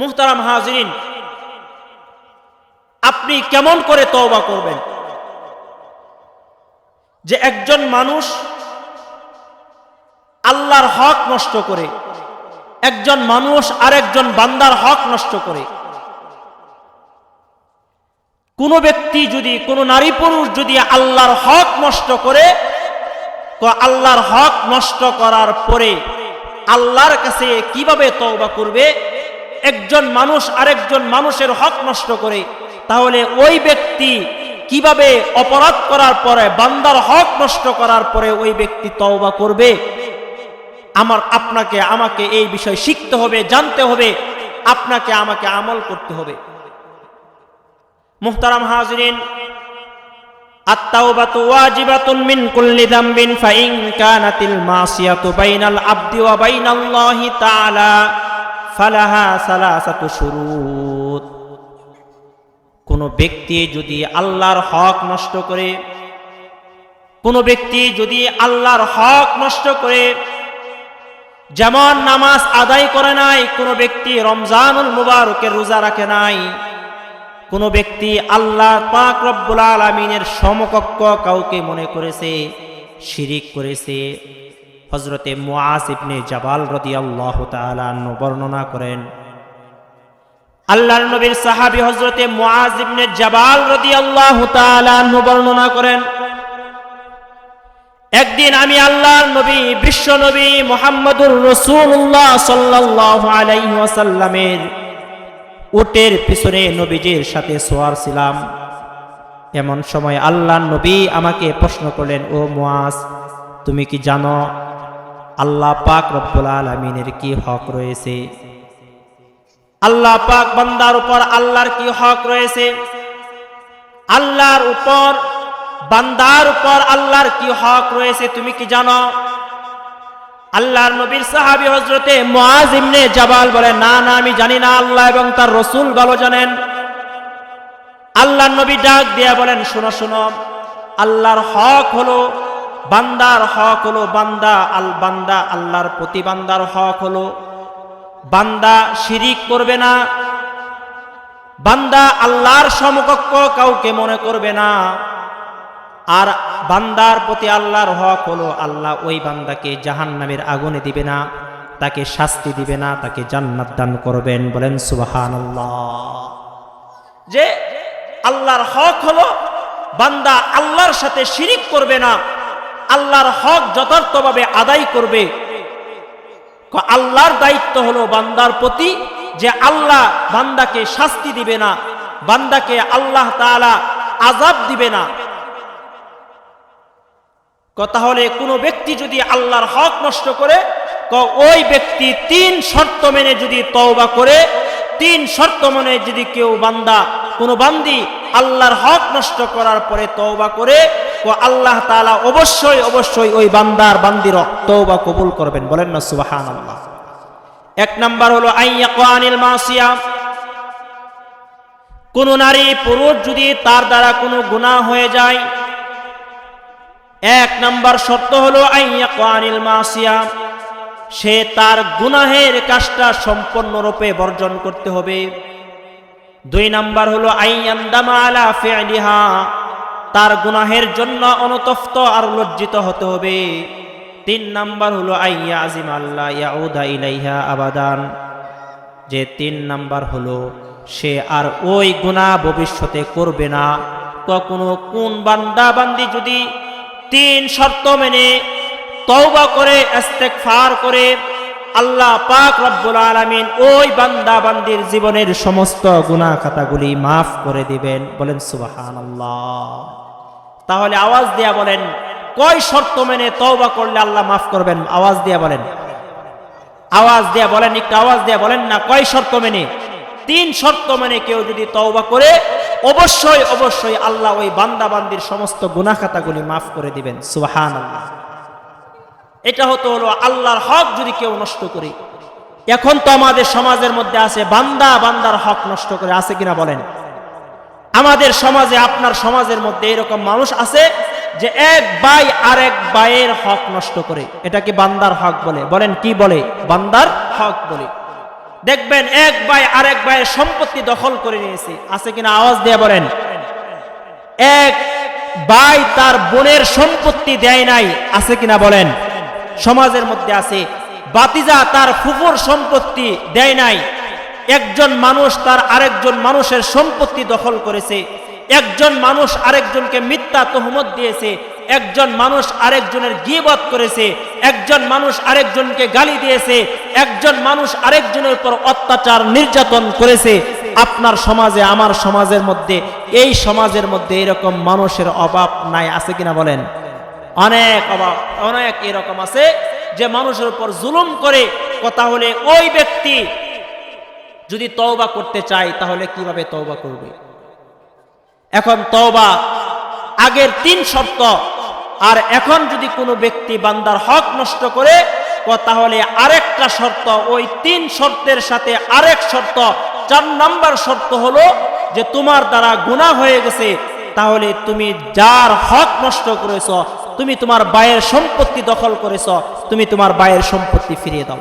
মুহতারাম হাজরিন, আপনি কেমন করে তওবা করবেন? যে একজন মানুষ আল্লাহর হক নষ্ট করে, একজন মানুষ আরেকজন বান্দার হক নষ্ট করে। কোন ব্যক্তি যদি, কোন নারী পুরুষ যদি আল্লাহর হক নষ্ট করে আল্লাহর হক নষ্ট করার পরে আল্লাহর কাছে কীভাবে তওবা করবে? একজন মানুষ আরেকজন মানুষের হক নষ্ট করে তাহলে ওই ব্যক্তি কিভাবে অপরাধ করার পরে বান্দার হক নষ্ট করার পরে ওই ব্যক্তি তওবা করবে আমার আপনাকে আমাকে এই বিষয় শিখতে হবে জানতে হবে আপনাকে আমাকে আমল করতে হবে মুহতারাম হাজরিন التوبة واجبة من كل ذنب فإن كانت المعصية بين العبد وبين الله تعالى ফালাহা সালাসাত শুরুত। কোনো ব্যক্তি যদি আল্লাহর হক নষ্ট করে, কোনো ব্যক্তি যদি আল্লাহর হক নষ্ট করে, যেমন নামাজ আদায় করে নাই, কোনো ব্যক্তি রমজানুল মুবারকের রোজা রাখে নাই, কোনো ব্যক্তি আল্লাহ পাক রব্বুল আলমিনের সমকক্ষ কাউকে মনে করেছে, শিরিক করেছে হজরতে মুআজ ইবনে জাবাল বর্ণনা করেন, আল্লাহর নবীর হজরতে মুআজ ইবনে জাবাল তাআলা বর্ণনা করেন, একদিন আমি আল্লাহর নবী, বিশ্ব নবী মোহাম্মদুর রসুল্লাহ উটের পিছনে নবীজির সাথে সোয়ার ছিলাম। এমন সময় আল্লাহ নবী আমাকে প্রশ্ন করলেন, ও মুয়াজ তুমি কি জানো? আল্লাহ পাক রব্বুল আলমিনের কি হক রয়েছে? আল্লাহ পাক বান্দার উপর আল্লাহর কি হক রয়েছে? আল্লাহর উপর, বান্দার উপর আল্লাহর কি হক রয়েছে তুমি কি জানো? আল্লাহর নবীর সাহাবী হজরতে মুআজ ইবনে জাবাল বলে, না না, আমি জানি না আল্লাহ এবং তার রসুল ভালো জানেন। আল্লাহর নবী ডাক দিয়া বলেন, শোনো শোনো, আল্লাহর হক হলো বান্দার হক হলো বান্দা, আল বান্দা, আল্লাহর প্রতি বান্দার হক হলো। বান্দা শিরিক করবে না, বান্দা আল্লাহর সমকক্ষ কাউকে মনে করবে না। আর বান্দার প্রতি আল্লাহর হক হলো আল্লাহ ওই বান্দাকে জাহান নামের আগুনে দিবে না, তাকে শাস্তি দিবে না, তাকে জান্নাত দান করবেন, বলেন সুবাহান যে আল্লাহর হক হলো, বান্দা আল্লাহর সাথে শিরিক করবে না আল্লাহর হক যথার্থভাবে আদায় করবে। আল্লাহর দায়িত্ব হলো বান্দার প্রতি যে আল্লাহ বান্দাকে শাস্তি দিবে না, বান্দাকে আল্লাহ তাআলা আজাব দিবে না। তাহলে কোনো ব্যক্তি যদি আল্লাহর হক নষ্ট করে ওই ব্যক্তি তিন শর্ত মেনে যদি তওবা করে, তিন শর্ত মেনে যদি কেউ বান্দা, কোনো বান্দি আল্লাহর হক নষ্ট করার পরে তওবা করে ও আল্লাহ তাআলা অবশ্যই অবশ্যই ওই বান্দার বান্দির তওবা কবুল করবেন। বলেন না সুবাহান আল্লাহ এক নাম্বার হলো আইয়াকানিল মাসিয়া। কোন নারী পুরুষ যদি তার দ্বারা কোনো গুনাহ হয়ে যায়, এক নাম্বার শর্ত হলো আইয়াকানিল মাসিয়া। সে তার গুনাহের কাজটা সম্পূর্ণরূপে বর্জন করতে হবে। দুই নাম্বার হলো আইয়ান্দামা আলা ফিআলিহা তার গুনাহের জন্য অনুতপ্ত আর লজ্জিত হতে হবে। তিন নাম্বার হলো, আইয়া আজিম আল্লাহ ইয়াউদা ইলাইহা আবাদান। যে তিন নাম্বার হলো, সে আর ওই গুনাহ ভবিষ্যতে করবে না। কখনো কোন বান্দা বান্দি যদি তিন শর্ত মেনে তওবা করে, ইস্তেগফার করে, আল্লাহ পাক রব্বুল আলামিন ওই বান্দা বান্দির জীবনের সমস্ত গুনাহ খাতাগুলি মাফ করে দিবেন। বলেন সুবহানাল্লাহ। তাহলে আওয়াজ দিয়া বলেন, কয় শর্ত মেনে তওবা করলে আল্লাহ মাফ করবেন? আওয়াজ দিয়া বলেন। আওয়াজ দিয়া বলেন, একটু আওয়াজ দিয়া বলেন না, কয় শর্ত মেনে? তিন শর্ত মেনে কেউ যদি তওবা করে, অবশ্যই অবশ্যই আল্লাহ ওই বান্দা বান্দির সমস্ত গুনাখাতাগুলি মাফ করে দিবেন। আল্লাহ এটা হতো হলো আল্লাহর হক যদি কেউ নষ্ট করে। এখন তো আমাদের সমাজের মধ্যে আছে, বান্দা বান্দার হক নষ্ট করে, আছে কিনা বলেন? আমাদের সমাজে, আপনার সমাজের মধ্যে এরকম মানুষ আছে যে এক ভাই আর এক ভাইয়ের হক নষ্ট করে। এটাকে বান্দার হক বলে? বলেন, কি বলে? বান্দার হক বলে। দেখবেন, এক ভাই আরেক ভাইয়ের সম্পত্তি দখল করে নিয়েছে। আছে কিনা আওয়াজ দিয়ে বলেন? এক ভাই তার বোনের সম্পত্তি দেয় নাই। আছে কিনা বলেন? সমাজের মধ্যে আছে। বাতিজা তার ফুফুর সম্পত্তি দেয় নাই। একজন মানুষ তার আরেকজন মানুষের সম্পত্তি দখল করেছে। একজন মানুষ আরেকজনকে মিথ্যা তহমত দিয়েছে। একজন মানুষ আরেকজনের গিবত করেছে। একজন মানুষ আরেকজনকে গালি দিয়েছে। একজন মানুষ আরেকজনের উপর অত্যাচার নির্যাতন করেছে। আপনার সমাজে, আমার সমাজের মধ্যে, এই সমাজের মধ্যে এরকম মানুষের অভাব নাই, আছে কিনা বলেন? অনেক অভাব, অনেক এরকম আছে যে মানুষের উপর জুলুম করে, কথা হলে ওই ব্যক্তি যদি তওবা করতে চাই তাহলে কীভাবে তওবা করবে? এখন তওবা আগের তিন শর্ত। আর এখন যদি কোনো ব্যক্তি বান্দার হক নষ্ট করে তাহলে আরেকটা শর্ত, ওই তিন শর্তের সাথে আরেক শর্ত, চার নাম্বার শর্ত হলো যে তোমার দ্বারা গুনাহ হয়ে গেছে, তাহলে তুমি যার হক নষ্ট করেছ, তুমি তোমার বায়ের সম্পত্তি দখল করেছ, তুমি তোমার বায়ের সম্পত্তি ফিরিয়ে দাও।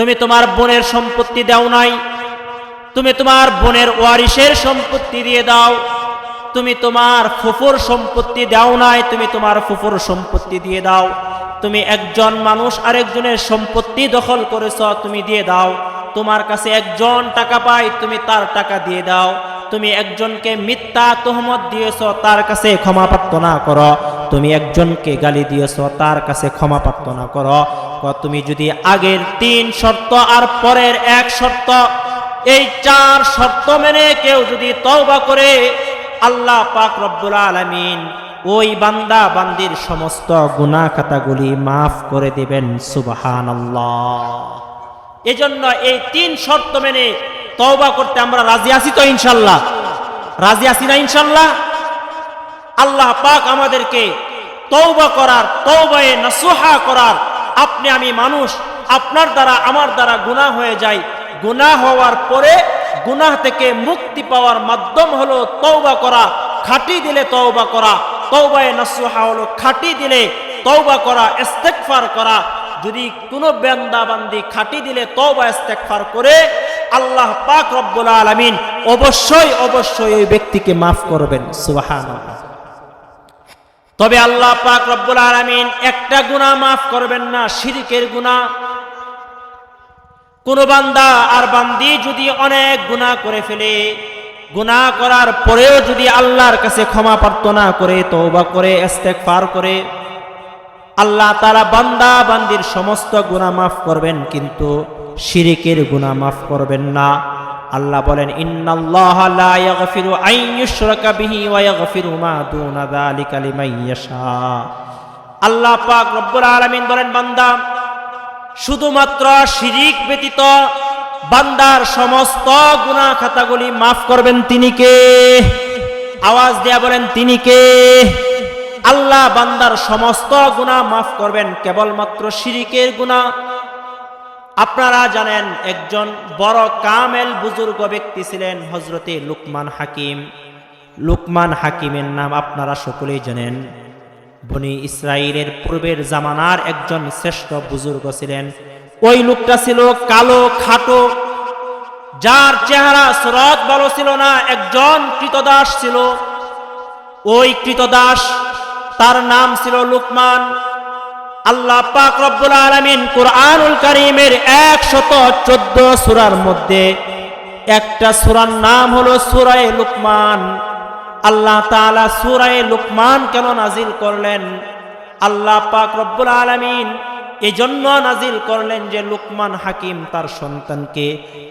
তুমি তোমার বোনের সম্পত্তি দাও নাই। তুমি তোমার বোনের ওয়ারিসের সম্পত্তি দিয়ে দাও। তুমি তোমার ফুফুর সম্পত্তি দাও নাই, তুমি তোমার ফুফুর সম্পত্তি দিয়ে দাও। তুমি একজন মানুষ আরেকজনের সম্পত্তি দখল করেছ, তুমি দিয়ে দাও। তোমার কাছে একজন টাকা পায় তুমি তার টাকা দিয়ে দাও। তুমি একজনকে মিথ্যা তোহমত দিয়েছ, তার কাছে ক্ষমা প্রার্থনা করো। তুমি একজনকে গালি দিয়েছ, তার কাছে ক্ষমা প্রার্থনা করো। তুমি যদি আগের তিন শর্ত আর পরের এক শর্ত, এই চার শর্ত মেনে কেউ যদি তওবা করে, আল্লাহ পাক রব্বুল আলামিন ওই বান্দা বান্দির সমস্ত গুনাহ খাতাগুলি মাফ করে দিবেন, সুবহানাল্লাহ। এজন্য এই তিন শর্ত মেনে তওবা করতে আমরা রাজি আছি তো ইনশাল্লাহ রাজি আছি না ইনশাল্লাহ আল্লাহ পাক আমাদেরকে তওবা করার, তওবায়ে নাসুহা করার আপনি আমি মানুষ, আপনার দ্বারা আমার দ্বারা গুনাহ হয়ে যায়। গুনাহ হওয়ার পরে গুনাহ থেকে মুক্তি পাওয়ার মাধ্যম হলো তওবা করা, খাটি দিলে তওবা করা, তওবায়ে নাসুহা হলো খাটি দিলে তওবা করা, ইস্তেগফার করা। যদি কোনো বান্দা বান্দি খাটি দিলে তওবা, ইস্তেগফার করে, আল্লাহ পাক রব্বুল আলামিন অবশ্যই অবশ্যই ওই ব্যক্তিকে মাফ করবেন। সুবহানাল্লাহ। তবে আল্লাহ পাক রব্বুল আলামিন একটা গুনাহ মাফ করবেন না, শিরিকের গুনাহ। কোন বান্দা আর বান্দি যদি অনেক গুনাহ করে ফেলে, গুনাহ করার পরেও যদি আল্লাহর কাছে ক্ষমা প্রার্থনা করে, তওবা করে এস্তেক পার করে, আল্লাহ তারা বান্দা বান্দির সমস্ত গুনাহ মাফ করবেন, কিন্তু শিরিকের গুনাহ মাফ করবেন না। আল্লাহ বলেন আল্লাহ পাক রব্বুল আলামিন বলেন, বান্দা, শুধুমাত্র শিরিক ব্যতীত বান্দার সমস্ত গুনাহ খাতাগুলি মাফ করবেন তিনি কে? আওয়াজ দেয়া বলেন, তিনি কে? আল্লাহ বান্দার সমস্ত গুনাহ মাফ করবেন, কেবলমাত্র শিরিকের গুনাহ আপনারা জানেন একজন বড় কামেল বুজুর্গ ব্যক্তি ছিলেন হজরতে লুকমান হাকিম। লুকমান হাকিমের নাম আপনারা সকলেই জানেন। বনি ইসরায়েলের পূর্বের জামানার একজন শ্রেষ্ঠ বুজুর্গ ছিলেন। ওই লোকটা ছিল কালো, খাটো, যার চেহারা সুরত ভালো ছিল না, একজন কৃতদাস ছিল। ওই কৃতদাস, তার নাম ছিল লুকমান। আল্লাহ পাক রব্বুল আলামিন কুরআনুল কারীমের 114 সূরার মধ্যে একটা সুরার নাম হলো সূরায়ে লুকমান। আল্লাহ তাআলা সূরায়ে লুকমান কেন নাজিল করলেন? আল্লাহ পাক রব্বুল আলামিন এই জন্য নাজিল করলেন যে লুকমান হাকিম তার সন্তানকে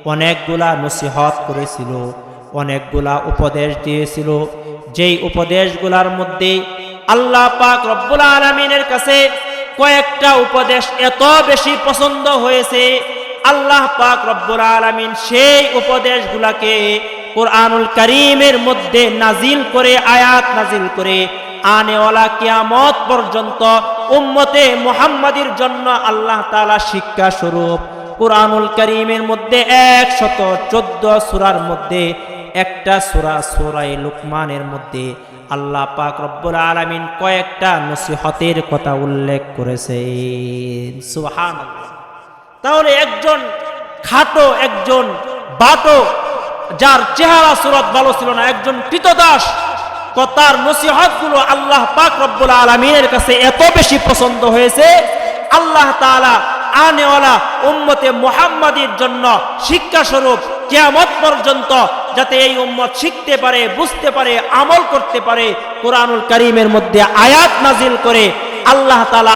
অনেকগুলা নসিহত করেছিল, অনেকগুলা উপদেশ দিয়েছিল। যেই উপদেশগুলার মধ্যে আল্লাহ পাক রব্বুল আলামিনের কাছে কয়েকটা উপদেশ এত বেশি পছন্দ হয়েছে, আল্লাহ পাক রব্বুল আলামিন সেই উপদেশগুলাকে কোরআনুল করিমের মধ্যে নাজিল করে, আয়াত নাজিল করে আনেওয়ালা কিয়ামত পর্যন্ত উম্মতে মুহাম্মাদির জন্য আল্লাহ তাআলা শিক্ষা স্বরূপ কোরআনুল করিমের মধ্যে একশত চোদ্দ সুরার মধ্যে একটা সুরা সুরাই লুকমানের মধ্যে আল্লাহ পাক রব্বুল আলামিন কয়েকটা নসিহতের কথা উল্লেখ করেছেন। সুবহানাল্লাহ। তাহলে একজন খাটো, একজন বাটো, যার চেহারা সুরত ভালো ছিল না, একজন কৃতদাস ক- তার নসিহতগুলো আল্লাহ পাক রব্বুল আলমিনের কাছে এত বেশি পছন্দ হয়েছে, আল্লাহ তাআলা আনেওয়ালা উম্মতে মোহাম্মদের জন্য শিক্ষা স্বরূপ কিয়ামত পর্যন্ত যাতে এই উম্মত শিখতে পারে, বুঝতে পারে, আমল করতে পারে, কোরআনুল করিমের মধ্যে আয়াত নাজিল করে আল্লাহ তাআলা